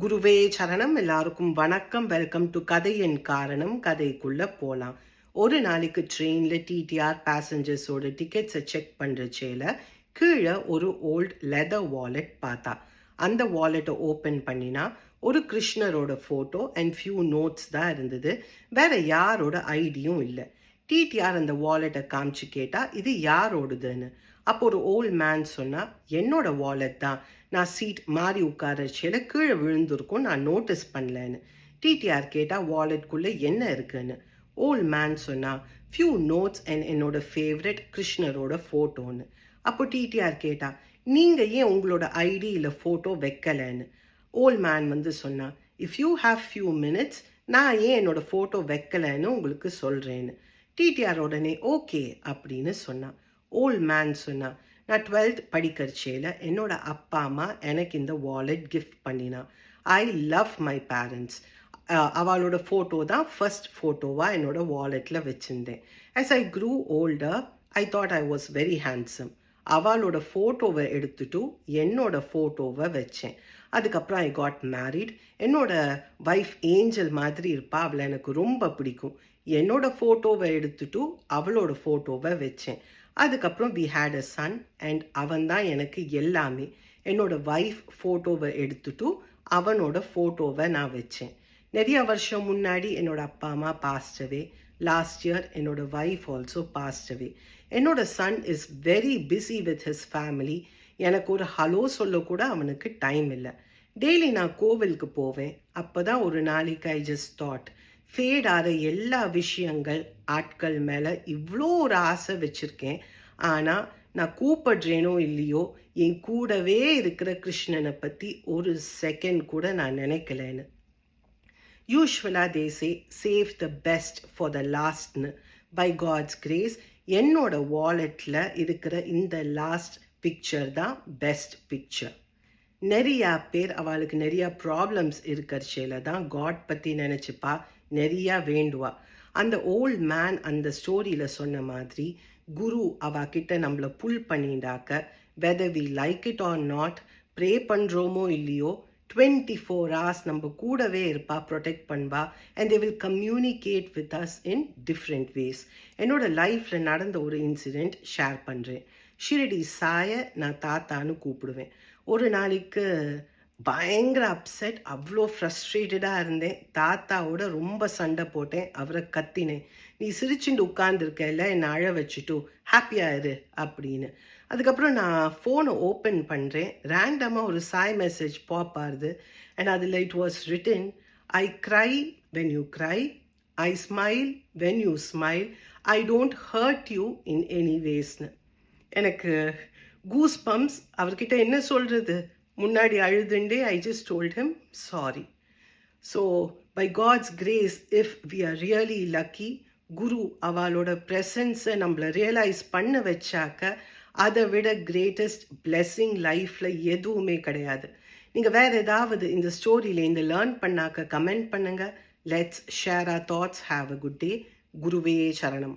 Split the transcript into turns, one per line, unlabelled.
குருவே சரணம் எல்லாருக்கும் வணக்கம். வெல்கம் டு கதையின் காரணம் கதைக்குள்ள போலாம். ஒரு நாளைக்கு ட்ரெயின்ல டிடிஆர் பேசஞ்சர்ஸோட டிக்கெட்ஸை செக் பண்றச்சேல கீழே ஒரு ஓல்ட் லெதர் வாலெட் பார்த்தா. அந்த வாலெட்டை ஓப்பன் பண்ணினா ஒரு கிருஷ்ணரோட ஃபோட்டோ அண்ட் ஃபியூ நோட்ஸ் தான் இருந்தது. வேற யாரோட ஐடியும் இல்லை. டிடிஆர் அந்த வாலெட்டை காமிச்சு கேட்டா இது யாரோடதுன்னு. அப்போ ஒரு ஓல்ட் மேன் சொன்னால் என்னோட வாலெட் தான். நான் சீட் மாறி உட்காரச்சில கீழே விழுந்திருக்கும் நான் நோட்டீஸ் பண்ணலன்னு. டிடிஆர் கேட்டால் வாலெட்குள்ளே என்ன இருக்குன்னு? ஓல்ட் மேன் சொன்னால் ஃபியூ நோட்ஸ் அண்ட் என்னோட ஃபேவரட் கிருஷ்ணரோட ஃபோட்டோன்னு அப்போ டிடிஆர் கேட்டா நீங்கள் ஏன் உங்களோட ஐடி இல்லை ஃபோட்டோ வைக்கலன்னு? ஓல்ட் மேன் வந்து சொன்னா if you have few minutes நான் ஏன் என்னோட ஃபோட்டோ வைக்கலைன்னு உங்களுக்கு சொல்கிறேன்னு டிடிஆர் உடனே ஓகே அப்படின்னு சொன்னான் ஓல்ட் மேன் சொன்னா நான் டுவெல்த் படிக்கிறச்சேல என்னோட அப்பா அம்மா எனக்கு இந்த வாலெட் கிஃப்ட் பண்ணினான் ஐ லவ் மை பேரண்ட்ஸ் அவளோட ஃபோட்டோ தான் ஃபர்ஸ்ட் ஃபோட்டோவாக என்னோட வாலெட்டில் வச்சுருந்தேன். As I grew older I thought I was very handsome அவளோட ஃபோட்டோவை எடுத்துட்டு என்னோட ஃபோட்டோவை வச்சேன். அதுக்கப்புறம் ஐ காட் மேரிட் என்னோட ஒய்ஃப் ஏஞ்சல் மாதிரி இருப்பா அவளை எனக்கு ரொம்ப பிடிக்கும். என்னோட ஃபோட்டோவை எடுத்துட்டு அவளோட ஃபோட்டோவை வச்சேன். அதுக்கப்புறம் we had a son and அவன் தான் எனக்கு எல்லாமே. என்னோட வைஃப் ஃபோட்டோவை எடுத்துட்டு அவனோட ஃபோட்டோவை நான் வச்சேன். நிறைய வருஷம் முன்னாடி என்னோட அப்பா அம்மா பாஸ்டவே லாஸ்ட் இயர் என்னோட வைஃப் ஆல்சோ பாஸ்டவே என்னோட son is very busy with his family எனக்கு ஒரு ஹலோ சொல்ல கூட அவனுக்கு டைம் இல்லை. டெய்லி நான் கோவிலுக்கு போவேன். அப்போ தான் ஒரு நாளைக்கு ஐ ஜஸ்ட் தாட் ஃபேடாத எல்லா விஷயங்கள் ஆட்கள் மேலே இவ்வளோ ஒரு ஆசை வச்சுருக்கேன். ஆனால் நான் கூப்பிடுறேனோ இல்லையோ என் கூடவே இருக்கிற கிருஷ்ணனை பற்றி ஒரு செகண்ட் கூட நான் நினைக்கலன்னு. யூஸ்வலாக they say save the best for the லாஸ்ட்னு by God's grace என்னோட வாலெட்டில் இருக்கிற இந்த லாஸ்ட் பிக்சர் தான் பெஸ்ட் பிக்சர் நிறையா பேர் அவளுக்கு நிறையா ப்ராப்ளம்ஸ் இருக்கிறச்சேல தான் காட் பற்றி நினச்சிப்பா. நிறையா வேண்டுவா. அந்த ஓல்ட் மேன் அந்த ஸ்டோரியில் சொன்ன மாதிரி குரு அவ கிட்ட நம்மளை pull பண்ணிண்டாக்க whether we like it or not pray பண்ணுறோமோ இல்லையோ டுவெண்ட்டி ஃபோர் ஹவர்ஸ் நம்ம கூடவே இருப்பா ப்ரொடெக்ட் பண்ணுவா and they will communicate with us in different ways என்னோட லைஃப்பில் நடந்த ஒரு இன்சிடெண்ட் ஷேர் பண்ணுறேன் ஷிரடி சாய நான் தாத்தான்னு கூப்பிடுவேன். ஒரு நாளைக்கு பயங்கர அப்செட் அவ்வளோ ஃப்ரஸ்ட்ரேட்டடாக இருந்தேன். தாத்தாவோட ரொம்ப சண்டை போட்டேன். அவரை கத்தினேன். நீ சிரிச்சுட்டு உட்கார்ந்துருக்கல என்னை அழ வச்சுட்டு. ஹாப்பியாக இரு அப்படின்னு. அதுக்கப்புறம் நான் ஃபோனை ஓப்பன் பண்ணுறேன் ரேண்டமாக ஒரு சாய் மெசேஜ் பாப் ஆகுது அண்ட் அதில் it was written I cry when you cry I smile when you smile I don't hurt you in any வேஸ்னு எனக்கு கூஸ் பம்ப்ஸ் அவர்கிட்ட என்ன சொல்கிறது முன்னாடி அழுதுண்டே I just told him sorry so by God's grace if we are really lucky Guru அவளோட ப்ரெசன்ஸை நம்மளை realise பண்ண வச்சாக்க அதை விட கிரேட்டஸ்ட் பிளெஸ்ஸிங் லைஃப்பில் எதுவுமே கிடையாது. நீங்கள் வேறு ஏதாவது இந்த ஸ்டோரியில் இந்த லேர்ன் பண்ணாக்க கமெண்ட் பண்ணுங்கள் let's share our thoughts have a good day குருவே சரணம்.